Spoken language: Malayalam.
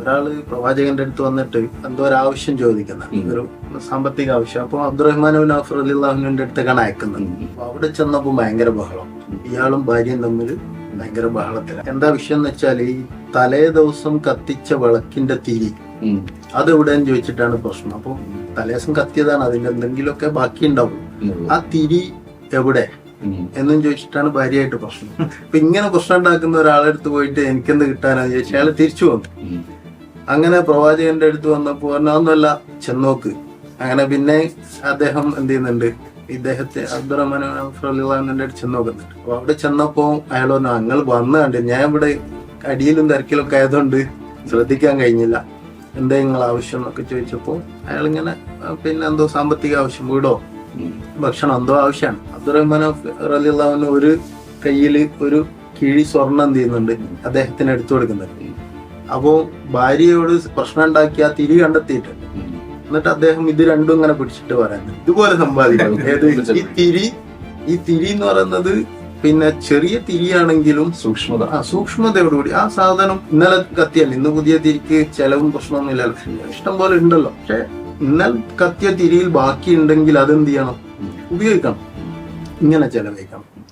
ഒരാൾ പ്രവാചകന്റെ അടുത്ത് വന്നിട്ട് എന്തോ ഒരു ആവശ്യം ചോദിക്കുന്ന ഒരു സാമ്പത്തിക ആവശ്യം. അപ്പൊ അബ്ദുറഹ്മാൻ നഫർ അലിള്ളാഹുവിന്റെ അടുത്തേക്കാണ് അയക്കുന്നത്. അപ്പൊ അവിടെ ചെന്നപ്പോ ഭയങ്കര ബഹളം. ഇയാളും ഭാര്യയും തമ്മിൽ ഭയങ്കര ബഹളത്തിലാണ് എന്താ വിഷയം എന്ന് വെച്ചാൽ ഈ തലേ ദിവസം കത്തിച്ച വിളക്കിന്റെ തിരി. അത് എവിടെയെന്ന് ചോദിച്ചിട്ടാണ് പ്രശ്നം. അപ്പൊ തലേദിവസം കത്തിയതാണ് അതിന്റെ എന്തെങ്കിലുമൊക്കെ ബാക്കി ഉണ്ടാവും ആ തിരി എവിടെ. എന്നും ചോദിച്ചിട്ടാണ് ഭാര്യയായിട്ട് പ്രശ്നം. അപ്പൊ ഇങ്ങനെ പ്രശ്നം ഉണ്ടാക്കുന്ന ഒരാളെടുത്ത് പോയിട്ട് എനിക്കെന്ത് കിട്ടാനാന്ന് ചോദിച്ചാൽ അയാൾ തിരിച്ചു വന്നു. അങ്ങനെ പ്രവാചകന്റെ അടുത്ത് വന്നപ്പോ ഒന്നല്ല ചെന്നോക്ക്. അങ്ങനെ പിന്നെ അദ്ദേഹം എന്ത് ചെയ്യുന്നുണ്ട് ഇദ്ദേഹത്തെ അബ്ദുറഹ്മാൻ അടുത്ത് ചെന്നോക്കുന്നുണ്ട് അപ്പൊ അവിടെ ചെന്നപ്പോ അയാൾ പറഞ്ഞു അങ്ങൾ വന്നു കണ്ട് ഞാൻ ഇവിടെ അടിയിലും തിരക്കിലൊക്കെ ആയതുകൊണ്ട് ശ്രദ്ധിക്കാൻ കഴിഞ്ഞില്ല. എന്താ നിങ്ങൾ ആവശ്യം? എന്നൊക്കെ ചോദിച്ചപ്പോ അയാൾ ഇങ്ങനെ പിന്നെ എന്തോ സാമ്പത്തിക ആവശ്യം വീടോ? ഭക്ഷണം എന്തോ ആവശ്യമാണ് അബ്ദുറഹ്മാൻ റലിള്ളാഹുവിന് ഒരു കയ്യിൽ ഒരു കിഴി സ്വർണം എന്ത് ചെയ്യുന്നുണ്ട് അദ്ദേഹത്തിന് എടുത്തു കൊടുക്കുന്നുണ്ട്. അപ്പോ ഭാര്യയോട് പ്രശ്നം ഉണ്ടാക്കി ആ തിരി കണ്ടെത്തിയിട്ടുണ്ട്. എന്നിട്ട് അദ്ദേഹം ഇത് രണ്ടും ഇങ്ങനെ പിടിച്ചിട്ട് പറയുന്നത് ഇതുപോലെ സമ്പാദിക്കണം. ഏത് ഈ തിരി ഈ തിരി എന്ന് പറയുന്നത് പിന്നെ ചെറിയ തിരിയാണെങ്കിലും സൂക്ഷ്മത. ആ സൂക്ഷ്മതയോടുകൂടി. ആ സാധനം ഇന്നലെ കത്തിയല്ല. ഇന്ന് പുതിയ തിരിക്ക് ചെലവും പ്രശ്നമൊന്നുമില്ലല്ലോ ഇഷ്ടം പോലെ ഉണ്ടല്ലോ. പക്ഷെ ഇന്നലെ കത്തിയ തിരിയിൽ ബാക്കി ഉണ്ടെങ്കിൽ അതെന്ത് ചെയ്യണം? ഉപയോഗിക്കണം. ഇങ്ങനെ ചെലവഴിക്കണം.